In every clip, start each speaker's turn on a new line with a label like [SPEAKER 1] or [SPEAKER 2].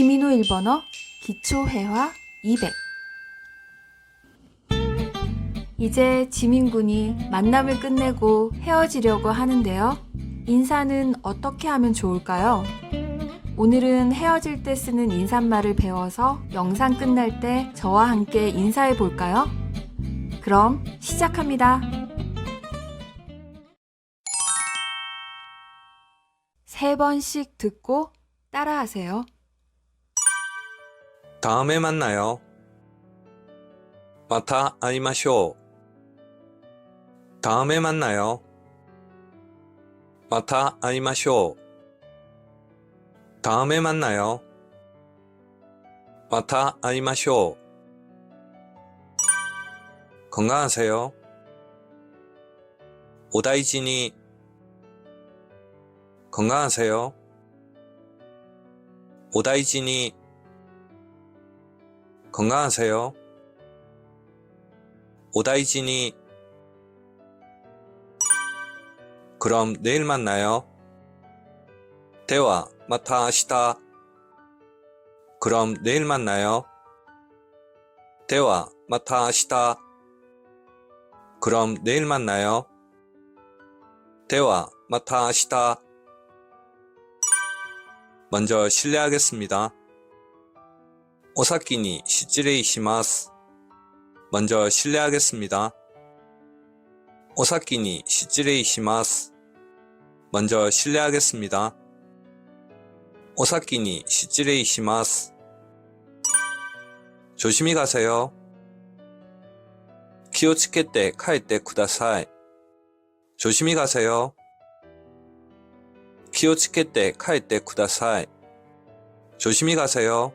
[SPEAKER 1] 키미노 일본어 기초회화 200 이제 지민군이 만남을 끝내고 헤어지려고 하는데요. 인사는 어떻게 하면 좋을까요? 오늘은 헤어질 때 쓰는 인사말을 배워서 영상 끝날 때 저와 함께 인사해 볼까요? 그럼 시작합니다. 세 번씩 듣고 따라하세요.
[SPEAKER 2] 다음에 만나요. また会いましょう. 다음에 만나요. また会いましょう. 다음에 만나요. また会いましょう. 건강하세요. お大事に. 건강하세요. お大事に. 건강하세요. 오다이진이 그럼 내일 만나요. 대화 마타 아시다. 그럼 내일 만나요. 대화 마타 아시다. 그럼 내일 만나요. 대화 마타 아시다. 먼저 실례하겠습니다. 오사키니 시찌레이시마스. 먼저 실례하겠습니다. 오사키니 시찌레이시마스. 먼저 실례하겠습니다. 오사키니 시찌레이시마스. 조심히 가세요. 키오치케테 카에테 쿠다사이. 조심히 가세요. 키오치케테 카에테 쿠다사이. 조심히 가세요.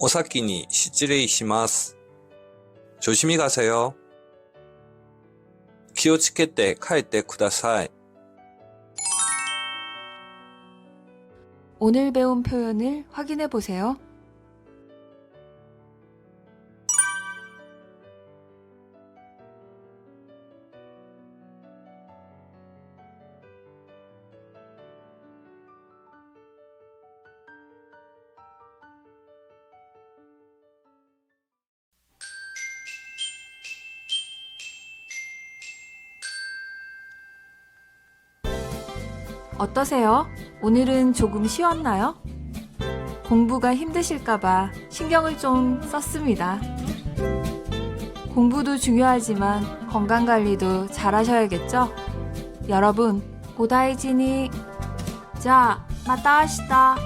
[SPEAKER 2] 오사키니 시찌레이 시마스. 조심히 가세요. 키오치케테 카에테 쿠다사이.
[SPEAKER 1] 오늘 배운 표현을 확인해 보세요. 어떠세요? 오늘은 조금 쉬웠나요? 공부가 힘드실까봐 신경을 좀 썼습니다. 공부도 중요하지만 건강 관리도 잘 하셔야겠죠? 여러분, 오다이지니. 자, 마따시다.